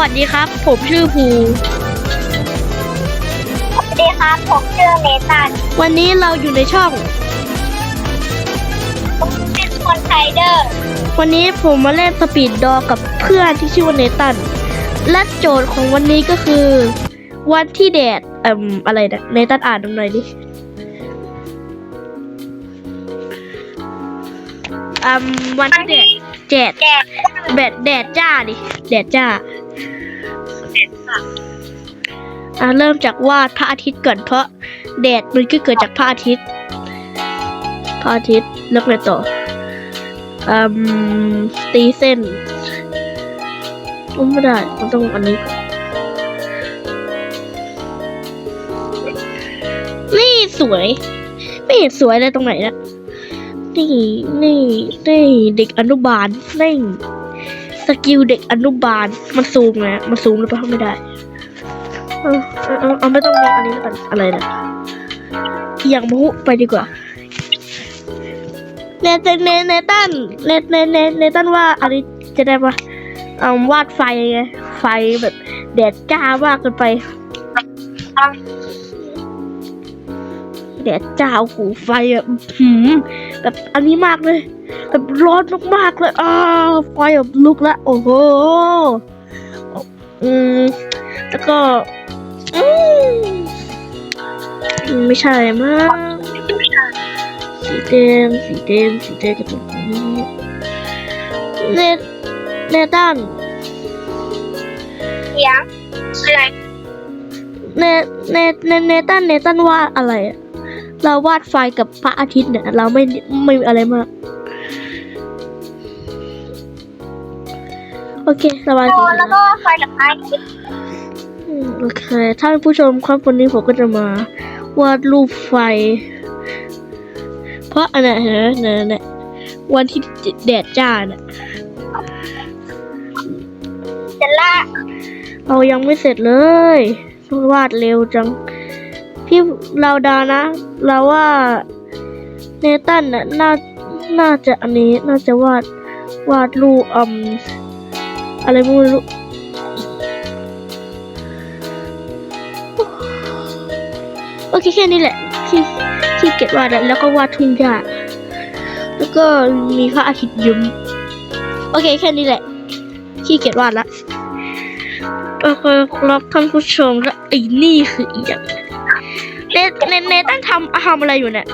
วัสดีครับ ผมชื่อภูสวัสดีครับ ผมชื่อเมตันวันนี้เราอยู่ในช่องผมเป็นคนไทเดอร์ วันนี้ผมมาเล่นสปีดดอกับเพื่อนที่ชื่อว่าเนตัน และโจทย์ของวันนี้ก็คือ วันที่แดดเอ่มอะไรนะเนตันอ่านตรงไหนอยดิอืมวันที่แดดแดดแจกแดดแดดจ้าดิแดดจ้าอะ เริ่มจากวาดพระอาทิตย์ก่อนเพราะแดดมันก็เกิดจากพระอาทิตย์ พระอาทิตย์แล้วไงต่ออืมตีเส้นไม่ได้มันต้องอันนี้ นี่สวย ไม่เห็นสวยเลยตรงไหนนะนี่นี่นี่เด็กอนุบาลนี่ สกิลเด็กอนุบาล มันซูมไงมันซูมหรือเปล่าไม่ได้ เออเออเอาไม่ต้องมีอันนี้แล้วกันอะไรนะอย่างมุไปดีกว่าเนเนเนเนตันเนเนเนเนตันว่าอันนี้จะได้ปะเอาวาดไฟไงไฟแบบแดดจ้ามากเกินไป แดดจ้าโอ้โหูไฟอะอื้อหืมแบบอันนี้มากเลย แบบร้อนมากๆเลยอ้าวไฟแบบลุกแล้วโอ้โหอืมแล้วก็อืมไม่ใช่มั้งสีแดงสีแดงสีแดงกับตรงนี้เนเนตันเสียงอะไรเนเนเนเนตันเนตันวาดอะไรอะ เราวาดไฟกับพระอาทิตย์เนี่ยเราไม่ไม่มีอะไรมาก โอเคสบายโดดีนแล้วก็ไฟกับไอซ์อืมโอเคท่านผู้ชมครับวันนี้ผมก็จะมาวาดรูปไฟ เพราะอันไหนเห็นไหมเนี่ยเนี่ยวันที่แดดจ้าเนี่ยเสร็จละเรายังไม่เสร็จเลย วาดเร็วจัง พี่เราดานะ เราว่าเนตันน่ะน่าน่าจะอันนี้น่าจะวาดวาดรูปอืมอะไรไม่รู้โอเคแค่นี้แหละที่ที่เก็บวาดแล้วก็วาดทุ่งหญ้าแล้วก็มีพระอาทิตย์ยิ้มโอเคแค่นี้แหละขี้เกียจวาดละโอเคครับท่านผู้ชมและไอ้นี่คืออีกอย่าง เนเนเนตั้งทำทำอะไรอยู่เนี่ย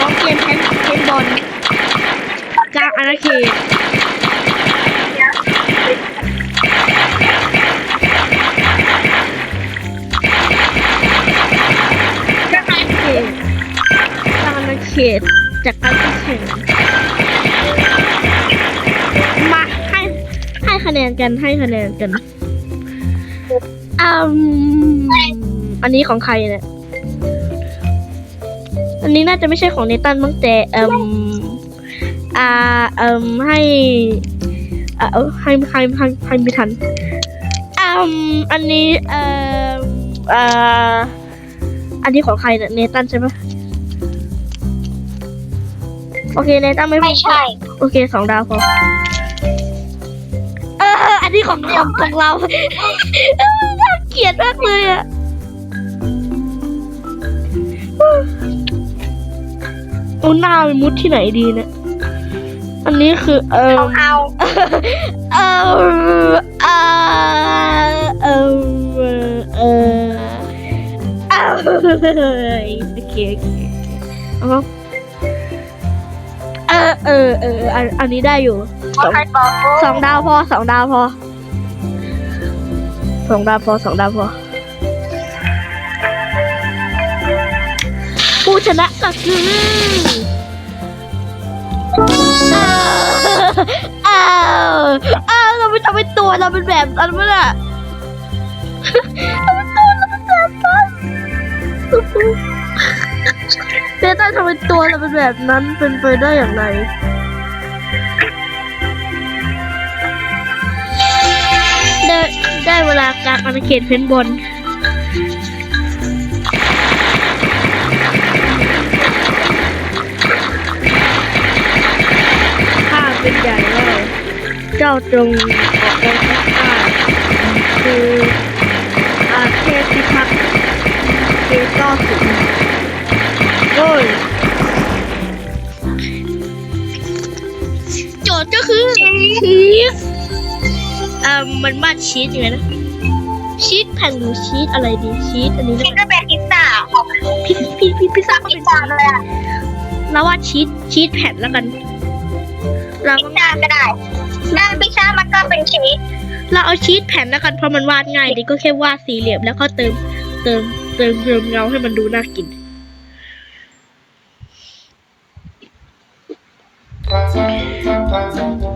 น้องเกมเพนเพนบอลกลางอาณาเขตกลางอาณาเขตกลางอาณาเขตจากการแข่งมาให้ให้คะแนนกันให้คะแนนกัน อืมอันนี้ของใครเนี่ย อันนี้น่าจะไม่ใช่ของเนตันมั้งแต่เอ่มอ่าเอ่มให้อ่าเออให้ให้ให้ให้ไม่ทันอืมอันนี้เอ่ออ่าอันนี้ของใครเนี่ยเนตันใช่ไหมโอเคเนตันไม่พูไม่ดใช่ โอเคสองดาวพอเอออันนี้ของเราของเรา เออน่าเกลียดมากเลยอะเอาหน้าไปมุดที่ไหนดีเนี่ยอันนี้คือเออเอาเอาเออเออเออเออเอาโอเคโอเคเอาเออเออเอออันอันนี้ได้อยู่สองใครบอกสองดาวพอสองดาวพอ สองดาวพอสองดาวพอ ผู้ชนะก็คืออ้าวอ้าวเราไม่ทำเป็นตัวเราเป็นแบบนั้นมั้งอะเราเป็นตัวเราเป็นแบบนั้นเดต้าทำเป็นตัวเราเป็นแบบนั้นเป็นไปได้อย่างไร ได้เวลาการอาณาเขตเพนบนข้าเป็นใหญ่เลย เจ้าจงออกไปข้าคือ มันมาดชีสยังไงนะชีสแผ่นหรือชีสอะไรดีชีสอันนี้คิดนะว่าเป็นพิซซ่าพิซพิซพิซพิซซ่าก็เป็นซ่าเลยอะแล้วว่าชีสชีสแผ่นแล้วกันเราพิซซ่าก็ได้ได้พิซซ่ามันก็เป็นชีสเราเอาชีสแผ่นแล้วกันเพราะมันวาดง่ายดีก็แค่วาดสี่เหลี่ยมแล้วก็เติมเติมเติมเติมเงาให้มันดูน่ากิน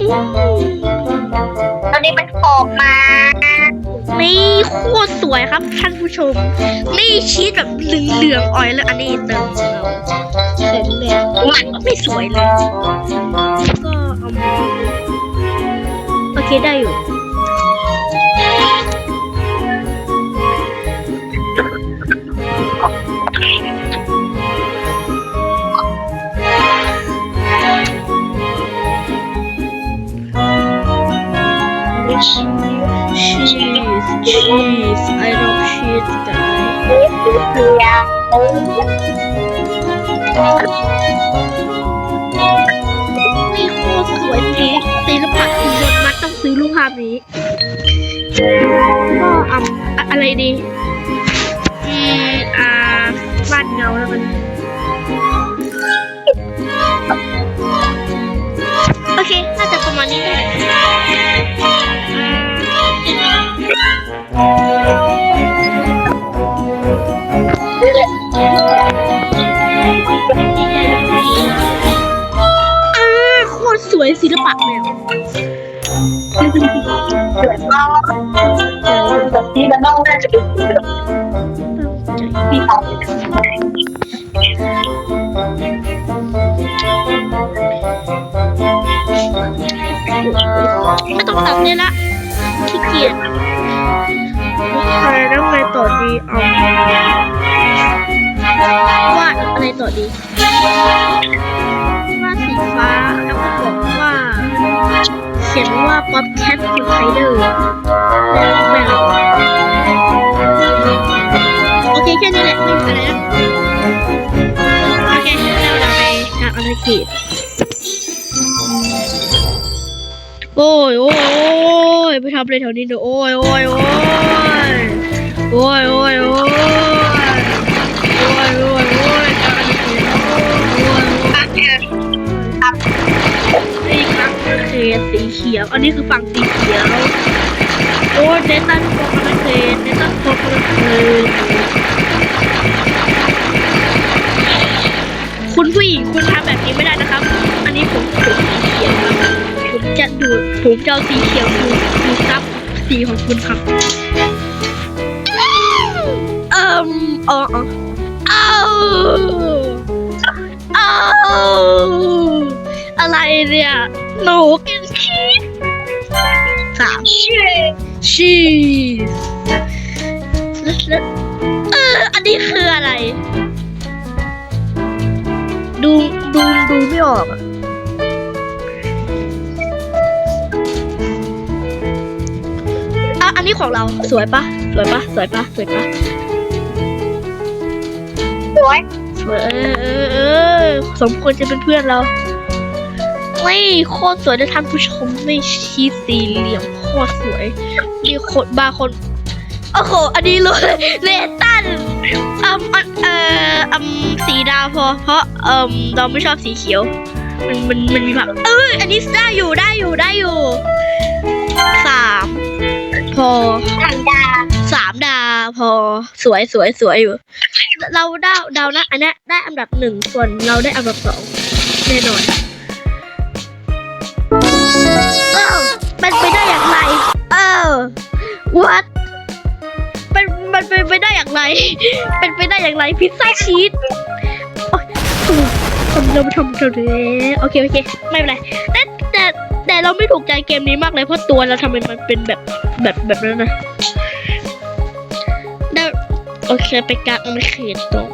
ตอน นี้มันออกมา นี่โคตรสวยครับท่านผู้ชม นี่ชีสแบบเหลืองๆอ่อยเลยอันนี้เติมเงาเห็จแล้วมันก็ไม่สวยเลยก็เอามาโอเคได้อยู่ cheese I love cheese guys เสียนี่โคตรสวยจริงศิลปะอินโดนมัดต้องซื้อรูปภาพนี้ก็อ่ำอะไรดีอืมอ่าวาดเงาแล้วกันโอเค น่าจะประมาณนี้ได้ อ่าโคตรสวยศิลปะแมวเดือดร้อนแบบนี้มันต้องน่าจะเป็นที่เขาไม่ต้องตัดเลยละขี้เกียจ ใครแล้วไงต่อดีเอาวาดอะไรต่อดีวาดสีฟ้าแล้วก็บอกว่าเขียนว่าป๊อปแคทคุณไทเดอร์ไม่เอาโอเคแค่นี้แหละไม่มีอะไรแล้วโอเคได้เวลาไปทาอนาเขตโอ้ยโอ้ยโอ้ย ไปทำอะไรแถวนี้เดี๋ยวโอ้ยโอ้ยโอ้ยโอ้ยโอ้ยโอ้ยโอ้ยโอ้ยโอ้ยโอ้ยการเขียโอ้ยโอ้ยตักเงินนี่ครับเขตสีเขียว อันนี้คือฝั่งสีเขียว โอ้ยเนตันบอกกันเขตเนตันบอกกันเขตคุณผู้หญิงคุณทำแบบนี้ไม่ได้นะครับ อันนี้ผมผม จะดูดผมจะเอาสีเขียวดูดูซับสีของคุณครับ เอ่มอ๋ออเอ้าวอ้าวอะไรเนี่ย หนูกินชีสสามชีสแล้วแล้วเอออันนี้คืออะไร ดูดูดูไม่ออกอะ อะอันนี้ของเราสวยปะสวยปะสวยปะสวยปะสวยสวยเออเออเออสมควรจะเป็นเพื่อนเราไม่โคตรสวยนะท่านผู้ชมไม่ชีสสี่เหลี่ยมโคตรสวยมีคนบางคนโอ้โหอันนี้เลยเลตันอืมอันเอ่ออืมสีดาวพอเพราะเอ่มเราไม่ชอบสีเขียว มันมันมันมีแบบเอออันนี้ได้อยู่ได้อยู่ได้อยู่สา สวยสวยสวยอยู่ เราเดาวดานะ อันนี้ได้อันดับหนึ่งส่วนเราได้อันดับสองแน่นอนเอ้าเป็นไปได้อย่างไร เออ what เป็นมันเป็นไปได้อย่างไร เป็นไปได้อย่างไรพิซซ่าชีสโอ๊ยทำเราทำทำเลยโอเคโอเคไม่เป็นไรแต่แต่แต่เราไม่ถูกใจเกมนี้มากเลยเพราะตัวเราทำไมมันเป็นแบบแบบแบบนั้นนะ โอเคไปกลางเขตตก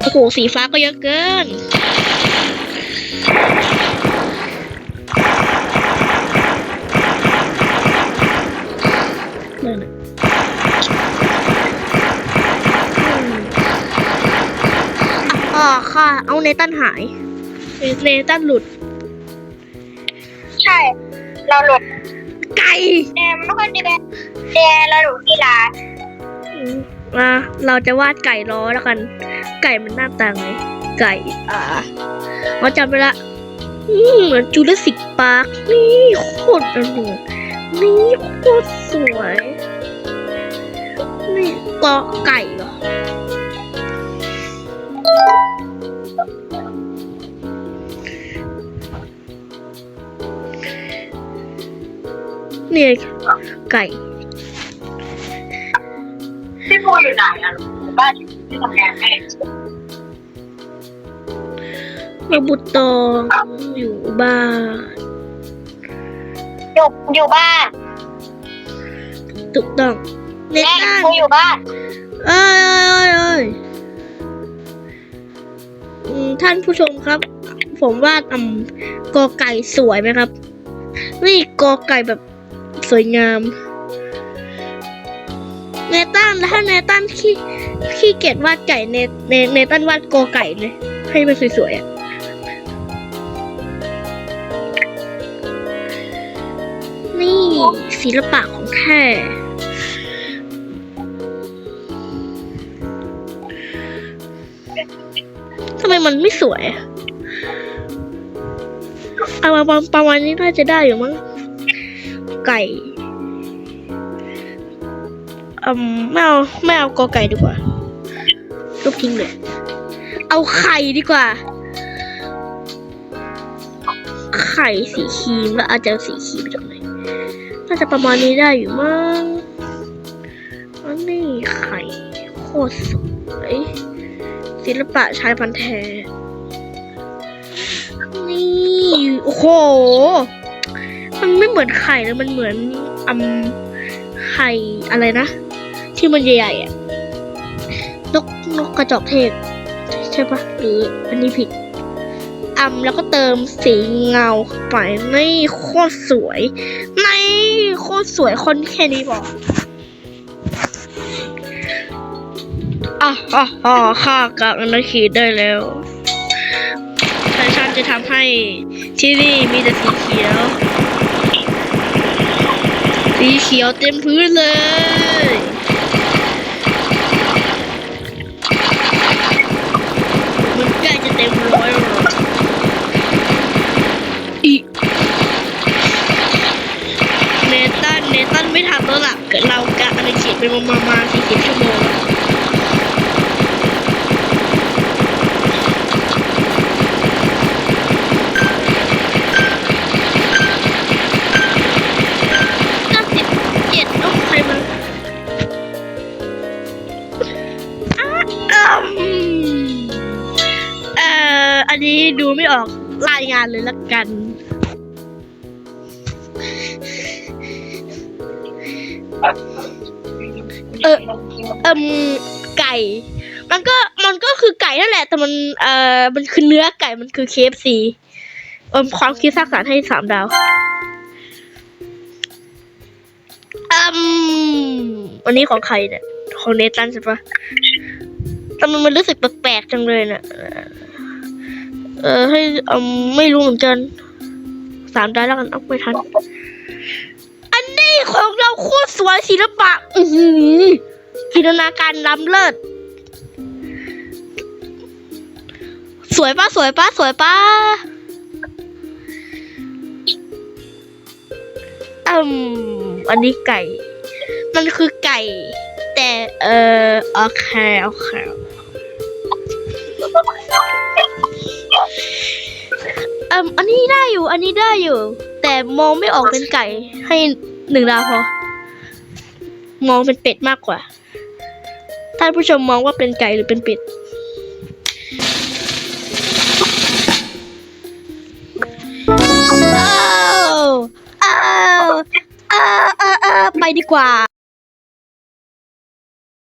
โอ้โหสีฟ้าก็เยอะเกินนั่อ๋อค่ะ เอาเนตันหายเนตันหลุด ใช่ เราหลุดไก่แดงไม่ค่อยดีแดงเราหลุดกีฬา มาเราจะวาดไก่ล้อแล้วกัน ไก่มันหน้าตาไง ไก่ อ่าเราจำไปละเหมือนจูเลสิกปาร์คนี่โคตรอร่อยนี่โคตรสวย นี่เกาะไก่เหรอเนี่ยไก่ พี่ภูอยู่ไหนอะบ้านอยู่ที่ทำงานให้มาบุตตองอยู่บ้านอยู่อยู่บ้านถูกต้องเนแม่ตันภูอยู่บ้านเอ้ยเอ้ยเอ้ยอืมท่านผู้ชมครับ ผมว่าอืมกอไก่สวยไหมครับ นี่กอไก่แบบสวยงาม เนตันถ้าเนตันขี้ขี้เกียจวาดไก่เนเนเนตันวาดกอไก่เลย ให้มันสวยๆอะนี่ศิลปะของแท้ทำไมมันไม่สวยอะเอามาประประมาณนี้น่าจะได้อยู่มั้งไก่ อืมไม่เอาไม่เอากอไก่ดีกว่าลูกทิ้งเลย เอาไข่ดีกว่า ไข่สีครีมแล้วอาจจะเอาสีครีมจากไหนน่าจะประมาณนี้ได้อยู่มั้งอันนี้ไข่โคตรสวยศิลปะชายพันธ์แท้นี่โอ้โห มันไม่เหมือนไข่เลยมันเหมือนอืมไข่อะไรนะ ที่มันใหญ่ๆอะนกนกกระจอกเทศ ใช่ปะหรืออันนี้ผิดอ่ำแล้วก็เติมสีเงาเข้าไปนี่โคตรสวยนี่โคตรสวยคนแค่นี้บอกอะอะอะข้ากากอนาเขตได้แล้วแต่ฉันจะทำให้ที่นี่มีแต่สีเขียว สีเขียวเต็มพื้นเลย เต็มร้อยเล้วอีกเนตันเนตันไม่ทันแล้วล่ะเกิดเรากะอนาเขตไปมามามาสี่สิบชั่วโมง ดูไม่ออกรายงานเลยละกัน เออเอิมไก่ มันก็มันก็คือไก่นั่นแหละ แต่มันเอ่อมันคือเนื้อไก่มันคือ KFC เอิมความคิดสร้างสรรค์ให้สามดาวอืมอันนี้ของใครเนี่ยของเนตันใช่ปะแต่มันมันรู้สึกแปลกๆจังเลยเนี่ย เออให้อืมไม่รู้เหมือนกันสามได้แล้วกันเอาไม่ทัน อันนี้ของเราโคตรสวยศิลปะ อือหือจินตนาการล้ำเลิศ สวยปะสวยปะสวยปะอืมอันนี้ไก่ มันคือไก่ แต่เออโอเคโอเค เอืมอันนี้ได้อยู่ อันนี้ได้อยู่ แต่มองไม่ออกเป็นไก่ให้หนึ่งดาวพอ มองเป็นเป็ดมากกว่า ท่านผู้ชมมองว่าเป็นไก่หรือเป็นเป็ด อ้าว อ้าว อ้าวอ้าวอ้าวไปดีกว่า